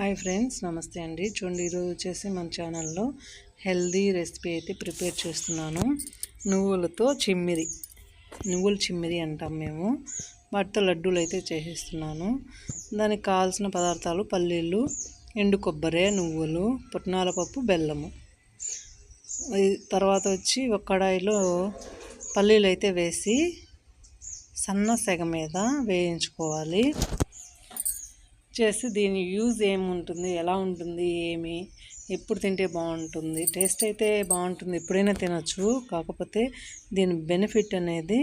Hi friends నమస్తే అండి. చూడండి ఈరోజు వచ్చేసి మన ఛానల్లో హెల్దీ రెసిపీ అయితే ప్రిపేర్ చేస్తున్నాను. నువ్వులతో చిమ్మిరి. నువ్వుల చిమ్మిరి అంటాం మేము. వాటితో లడ్డూలు అయితే చేసేస్తున్నాను. దానికి కావాల్సిన పదార్థాలు పల్లీలు ఎండు కొబ్బరి నువ్వులు పుట్నాల పప్పు బెల్లము. తర్వాత వచ్చి ఒక కడాయిలో పల్లీలు అయితే వేసి సన్న సెగ మీద వేయించుకోవాలి. చేసి దీని యూజ్ ఏముంటుంది ఎలా ఉంటుంది ఏమి ఎప్పుడు తింటే బాగుంటుంది టేస్ట్ అయితే బాగుంటుంది ఎప్పుడైనా తినచ్చు. కాకపోతే దీని బెనిఫిట్ అనేది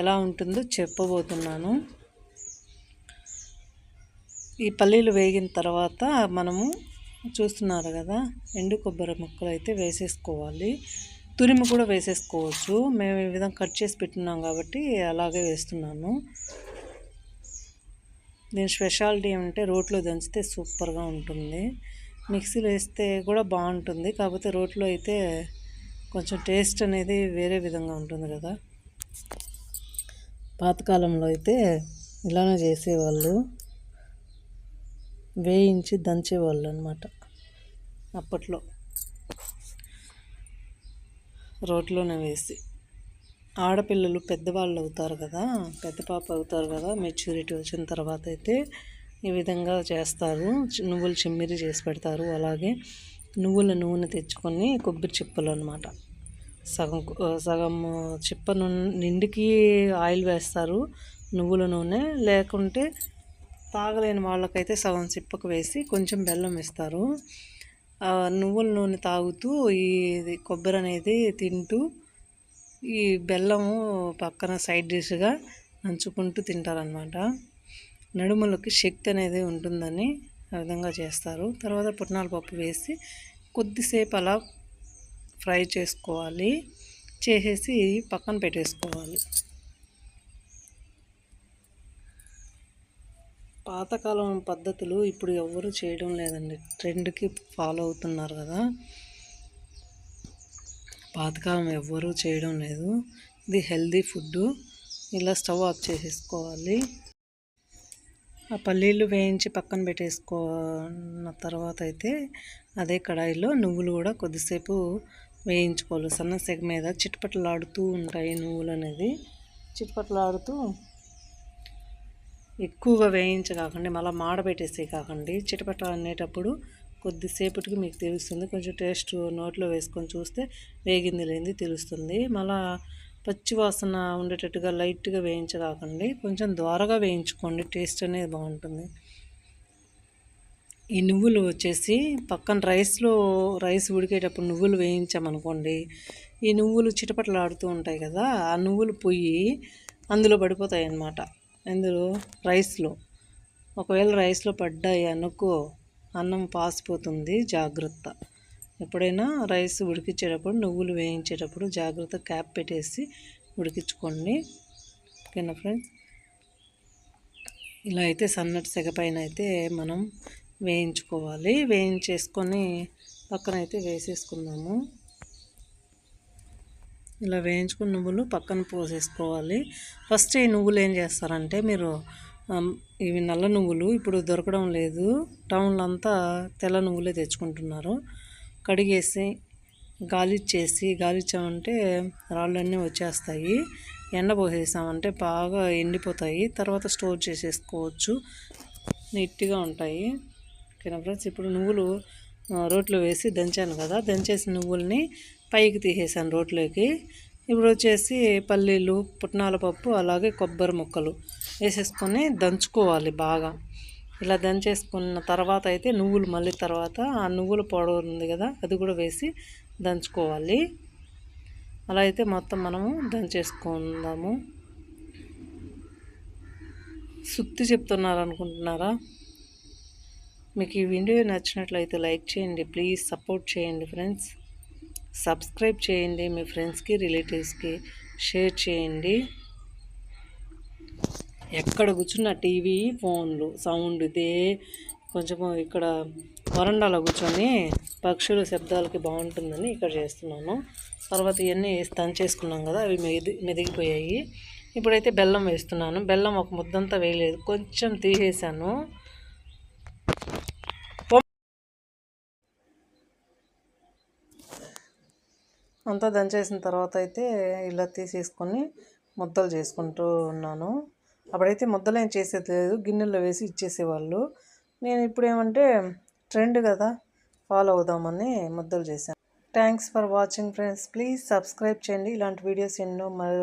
ఎలా ఉంటుందో చెప్పబోతున్నాను. ఈ పల్లీలు వేగిన తర్వాత మనము చూస్తున్నారు కదా ఎండు కొబ్బరి ముక్కలు అయితే వేసేసుకోవాలి. తురిమి కూడా వేసేసుకోవచ్చు. మేము ఈ విధంగా కట్ చేసి పెట్టున్నాం కాబట్టి అలాగే వేస్తున్నాను. దీని స్పెషాలిటీ ఏమంటే రోట్లో దంచితే సూపర్గా ఉంటుంది. మిక్సీలో వేస్తే కూడా బాగుంటుంది. కాకపోతే రోట్లో అయితే కొంచెం టేస్ట్ అనేది వేరే విధంగా ఉంటుంది కదా. పాతకాలంలో అయితే ఇలానే చేసేవాళ్ళు. వేయించి దంచేవాళ్ళు అనమాట అప్పట్లో. రోట్లోనే వేసి. ఆడపిల్లలు పెద్దవాళ్ళు అవుతారు కదా పెద్ద పాప అవుతారు కదా మెచ్యూరిటీ వచ్చిన తర్వాత అయితే ఈ విధంగా చేస్తారు. నువ్వులు చిమ్మిరి చేసి పెడతారు. అలాగే నువ్వుల నూనె తెచ్చుకొని కొబ్బరి చిప్పలు అనమాట సగం సగం చిప్ప నిండికి ఆయిల్ వేస్తారు నువ్వుల నూనె. లేకుంటే తాగలేని వాళ్ళకైతే సగం చిప్పకు వేసి కొంచెం బెల్లం ఇస్తారు నువ్వుల నూనె తాగుతూ ఈ కొబ్బరి అనేది తింటూ ఈ బెల్లము పక్కన సైడ్ డిష్గా నంచుకుంటూ తింటారనమాట నడుములకి శక్తి అనేది ఉంటుందని ఆ విధంగా చేస్తారు. తర్వాత పుట్నాల పప్పు వేసి కొద్దిసేపు అలా ఫ్రై చేసుకోవాలి. చేసేసి పక్కన పెట్టేసుకోవాలి. పాతకాలం పద్ధతులు ఇప్పుడు ఎవరు చేయడం లేదండి. ట్రెండ్కి ఫాలో అవుతున్నారు కదా. పాతకాలం ఎవ్వరూ చేయడం లేదు. ఇది హెల్దీ ఫుడ్ ఇలా స్టవ్ ఆఫ్ చేసేసుకోవాలి. ఆ పల్లీలు వేయించి పక్కన పెట్టేసుకున్న తర్వాత అయితే అదే కడాయిలో నువ్వులు కూడా కొద్దిసేపు వేయించుకోవాలి. సన్న సెగ మీద చిట్పట్లాడుతూ ఉంటాయి నువ్వులు అనేది. చిట్పట్లాడుతూ ఎక్కువగా వేయించకాకండి మళ్ళీ మాడబెట్టేసే కాకండి. చిటపట అనేటప్పుడు కొద్దిసేపటికి మీకు తెలుస్తుంది. కొంచెం టేస్ట్ నోట్లో వేసుకొని చూస్తే వేగింది లేనిది తెలుస్తుంది. మళ్ళా పచ్చి వాసన ఉండేటట్టుగా లైట్గా వేయించరాకండి. కొంచెం ద్వారగా వేయించుకోండి. టేస్ట్ అనేది బాగుంటుంది. ఈ నువ్వులు వచ్చేసి పక్కన రైస్లో రైస్ ఉడికేటప్పుడు నువ్వులు వేయించామనుకోండి ఈ నువ్వులు చిటపటలాడుతూ ఉంటాయి కదా ఆ నువ్వులు పొయ్యి అందులో పడిపోతాయి అన్నమాట అందులో రైస్లో. ఒకవేళ రైస్లో పడ్డాయి అనుకో అన్నం పాసిపోతుంది జాగ్రత్త. ఎప్పుడైనా రైస్ ఉడికించేటప్పుడు నువ్వులు వేయించేటప్పుడు జాగ్రత్త క్యాప్ పెట్టేసి ఉడికించుకోండి. ఓకేనా ఫ్రెండ్స్? ఇలా అయితే సన్నటి సెగ పైన అయితే మనం వేయించుకోవాలి. వేయించేసుకొని పక్కన అయితే వేసేసుకుందాము. ఇలా వేయించుకున్న నువ్వులు పక్కన పోసేసుకోవాలి. ఫస్ట్ ఈ నువ్వులు ఏం చేస్తారంటే మీరు ఇవి నల్ల నువ్వులు. ఇప్పుడు దొరకడం లేదు. టౌన్లో అంతా తెల్ల నువ్వులే తెచ్చుకుంటున్నారు. కడిగేసి గాలిచ్చేసి గాలిచ్చామంటే రాళ్ళన్నీ వచ్చేస్తాయి. ఎండ పోసేసామంటే బాగా ఎండిపోతాయి. తర్వాత స్టోర్ చేసేసుకోవచ్చు. నీట్గా ఉంటాయి. ఓకేనా ఫ్రెండ్స్? ఇప్పుడు నువ్వులు రోట్లో వేసి దంచాను కదా. దంచేసి నువ్వుల్ని పైకి తీసేసాను రోట్లోకి. ఇప్పుడు వచ్చేసి పల్లీలు పుట్నాల పప్పు అలాగే కొబ్బరి ముక్కలు వేసేసుకొని దంచుకోవాలి బాగా. ఇలా దంచేసుకున్న తర్వాత అయితే నువ్వులు మళ్ళీ తర్వాత ఆ నువ్వుల పౌడర్ ఉంది కదా అది కూడా వేసి దంచుకోవాలి. అలా అయితే మొత్తం మనము దంచేసుకుందాము. సుత్తి చెప్తున్నారు అనుకుంటున్నారా మీకు ఈ వీడియో నచ్చినట్లయితే లైక్ చేయండి ప్లీజ్ సపోర్ట్ చేయండి ఫ్రెండ్స్. సబ్స్క్రైబ్ చేయండి మీ ఫ్రెండ్స్కి రిలేటివ్స్కి షేర్ చేయండి. ఎక్కడ కూర్చున్న టీవీ ఫోన్లు సౌండ్ ఇదే. కొంచెం ఇక్కడ వరండాలో కూర్చొని పక్షుల శబ్దాలకి బాగుంటుందని ఇక్కడ చేస్తున్నాను. తర్వాత ఇవన్నీ వేసి చేసుకున్నాం కదా అవి మెది మెదిగిపోయాయి. ఇప్పుడైతే బెల్లం వేస్తున్నాను. బెల్లం ఒక ముద్దంతా వేయలేదు. కొంచెం తీసేసాను అంతా దంచేసిన తర్వాత అయితే ఇలా తీసేసుకొని ముద్దలు చేసుకుంటూ ఉన్నాను. అప్పుడైతే ముద్దలు ఏం చేసేది లేదు. గిన్నెలో వేసి ఇచ్చేసేవాళ్ళు. నేను ఇప్పుడు ఏమంటే ట్రెండ్ కదా ఫాలో అవుదామని ముద్దలు చేశాను. Thanks for watching friends please subscribe చేయండి. ఇలాంటి వీడియోస్ ఎన్నో మరి